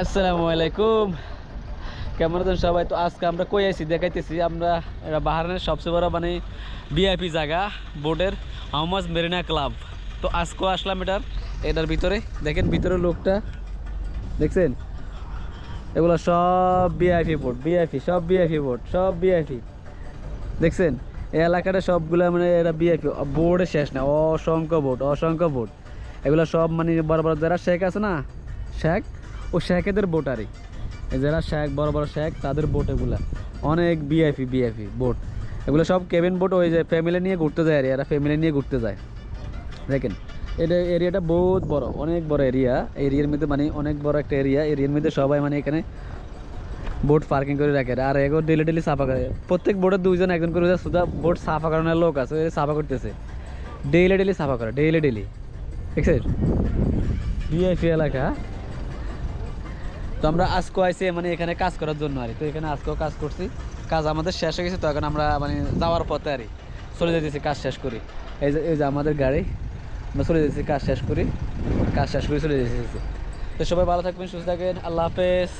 আসসালামু আলাইকুম। কেমন আছেন সবাই? তো আজকে আমরা কই আইছি? দেখাইতেছি আমরা এটা বাহারানের সবচেয়ে বড় মানে ভিআইপি জায়গা বোর্ডের আহমদ মেরিনা ক্লাব। তো আজকেও আসলাম এটার এটার ভিতরে। দেখেন ভিতরে লোকটা। দেখছেন? এগুলো সব ভিআইপি বোর্ড ভিআইপি সব ভিআইপি বোর্ড সব ভিআইপি দেখছেন? এই এলাকাটা সবগুলো মানে এটা বিআইপি বোর্ডে শেষ না, অসংখ্য বোর্ড অসংখ্য বোর্ড এগুলো সব মানে বড় বড় যারা শেখ আছে না? শেখ? ও শেখেদের বোট আরই যারা শেখ, বড় বড় শেখ, তাদের বোট এগুলা। অনেক বিআইপি বিআইপি বোট। এগুলো সব কেবিন বোট হয়ে যায় ফ্যামিলি নিয়ে ঘুরতে যায় আর এরা ফ্যামিলি নিয়ে ঘুরতে যায়। দেখেন, এটা এরিয়াটা বহুত বড়, অনেক বড় এরিয়া এরিয়ার মধ্যে মানে অনেক বড় একটা এরিয়া এরিয়ার মধ্যে সবাই মানে এখানে বোট পার্কিং করে রাখে। আর এগো ডেলি ডেলি সাফা করে। প্রত্যেক বোটের দুইজন, একজন করে শুধু বোট সাফা করানোর লোক আছে সাফা করতেছে। ডেইলি ডেলি সাফা করে ডেইলি ডেলি দেখছেন ভিআইপি এলাকা তো আমরা আজকে আইসি মানে এখানে কাজ করার জন্য আর। তো এখানে আজকেও কাজ করছি। কাজ আমাদের শেষ হয়ে গেছে, তো এখন আমরা মানে যাওয়ার পথে আর। চলে যেতেছি কাজ শেষ করি। এই যে এই যে আমাদের গাড়ি, আমরা চলে যেতেছি কাজ শেষ করি। কাজ শেষ করে চলে যেতেছি তো সবাই ভালো থাকবেন, সুস্থ থাকবেন। আল্লাহ হাফেজ।